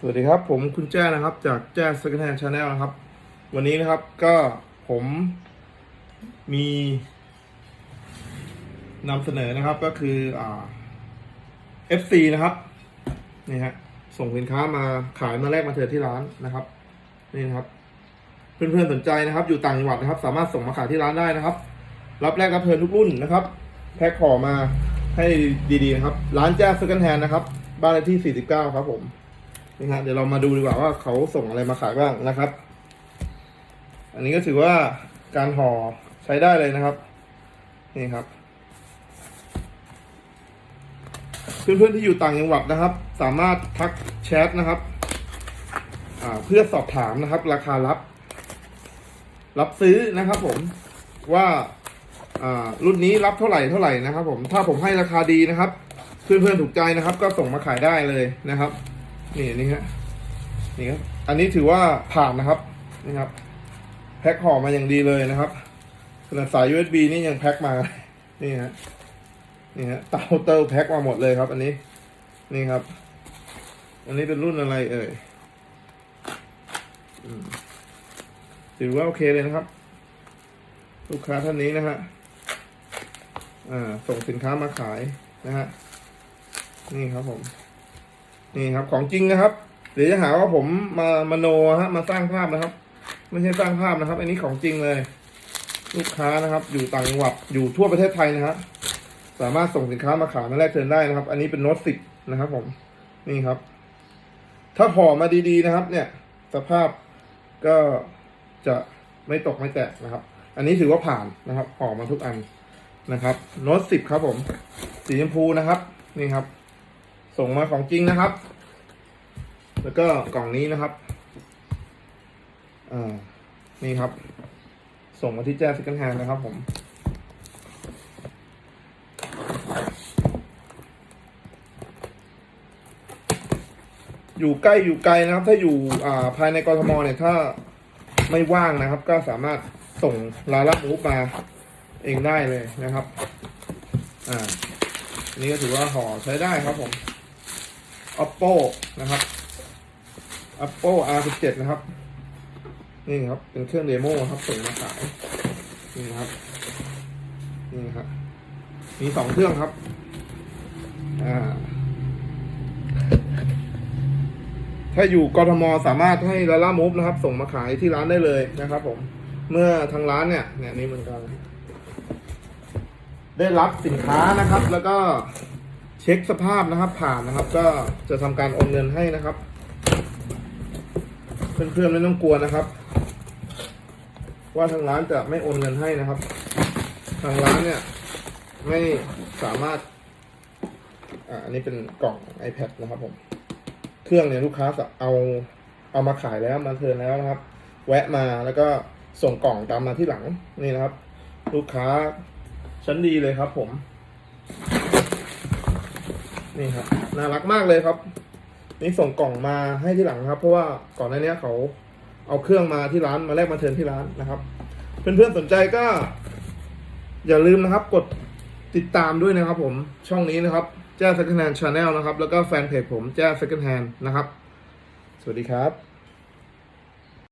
สวัสดีครับ ผมคุณแจ้นะครับ จากแจ้ Second Hand Channel นะครับ วันนี้นะครับก็ผมมีนำเสนอนะครับก็คืออ่า FC นะครับนี่ฮะส่งสินค้ามาขายมาแลกมาเทิดที่ร้านนะครับ นี่นะครับ เพื่อนๆสนใจนะครับ อยู่ต่างจังหวัดนะครับ สามารถส่งมาขายที่ร้านได้นะครับ รับแลกรับเทิร์ทุกรุ่นนะครับ แพ็คห่อมาให้ดีๆนะครับ ร้านแจ้ Second Hand นะครับ บ้านเลขที่ 49 ครับผม นี่ฮะเดี๋ยวเรามาดูดีกว่าว่าเขาส่งอะไรมาขายบ้างนะครับ อันนี้ก็ถือว่าการห่อใช้ได้เลยนะครับ นี่ครับ เพื่อนๆที่อยู่ต่างจังหวัดนะครับ สามารถทักแชทนะครับเพื่อสอบถามนะครับ ราคารับ รับซื้อนะครับผมว่าอ่ารุ่นนี้รับเท่าไหร่เท่าไหร่นะครับ ผมถ้าผมให้ราคาดีนะครับ เพื่อนๆถูกใจนะครับ ก็ส่งมาขายได้เลยนะครับ นี่นี่ฮะนี่ครับอันนี้ถือว่าผ่านนะครับนี่ครับ แพ็คห่อมาอย่างดีเลยนะครับขนาดสาย USB นี่ยังแพ็คมา นี่ฮะนี่ฮะเตาเตาแพ็คมาหมดเลยครับ อันนี้ นี่ครับ อันนี้เป็นรุ่นอะไรเอ่ยถือว่าโอเคเลยนะครับ ลูกค้าท่านนี้นะฮะอ่าส่งสินค้ามาขายนะฮะนี่ครับผม นี่ครับ ของจริงนะครับเดี๋ยวจะหาว่าผมมามาโนฮะมาสร้างภาพนะครับ ไม่ใช่สร้างภาพนะครับ อันนี้ของจริงเลย ลูกค้านะครับ อยู่ต่างจังหวัดอยู่ทั่วประเทศไทยนะครับสามารถส่งสินค้ามาขายมาแลกเทิร์นได้นะครับ อันนี้เป็นโน้ตสิบนะครับผมนี่ครับ ถ้าห่อมาดีๆนะครับ เนี่ย สภาพก็จะไม่ตกไม่แตกนะครับ อันนี้ถือว่าผ่านนะครับห่อมาทุกอันนะครับโน้ตสิบครับผม สีชมพูนะครับ นี่ครับ ส่งมาของจริงนะครับ แล้วก็กล่องนี้นะครับอ่านี่ครับ ส่งมาที่แจ้ซิกันแฮนนะครับผมอยู่ใกล้อยู่ไกลนะครับ ถ้าอยู่อ่าภายในกรทมเนี่ยถ้าไม่ว่างนะครับ ก็สามารถส่งลาลับมูฟมาเองได้เลยนะครับ อ่านนี้ก็ถือว่าห่อใช้ได้ครับผม oppo นะครับ oppo r17 นะครับ นี่ครับ เป็นเครื่องเดโมครับส่งมาขาย นี่ครับ นี่ครับ มีสองเครื่องครับ อ่า ถ้าอยู่กทมสามารถให้ลาล่ามูฟนะครับ ส่งมาขายที่ร้านได้เลยนะครับ ผม เมื่อทางร้านเนี่ย เนี่ยนี่เหมือนกัน ได้รับสินค้านะครับ แล้วก็ เช็คสภาพนะครับ ผ่านนะครับ ก็จะทำการโอนเงินให้นะครับ เพื่อนๆไม่ต้องกลัวนะครับ ว่าทางร้านจะไม่โอนเงินให้นะครับ ทางร้านเนี่ย ไม่สามารถอ่าอันนี้เป็นกล่อง iPad นะครับผม เครื่องเนี่ยลูกค้าเอาเอามาขายแล้วมาเทิร์นแล้วนะครับ แวะมาแล้วก็ส่งกล่องตามมาที่หลังนี่นะครับ ลูกค้าชั้นดีเลยครับผม นี่ครับน่ารักมากเลยครับ นี่ส่งกล่องมาให้ที่หลังครับ เพราะว่าก่อนหน้านี้เขาเอาเครื่องมาที่ร้านมาแลกมาเทินที่ร้านนะครับ เพื่อนๆสนใจก็ อย่าลืมนะครับ กดติดตามด้วยนะครับ ผมช่องนี้นะครับแจ้ Second Hand Channel นะครับ แล้วก็แฟนเพจผมแจ้ Second Hand นะครับ สวัสดีครับ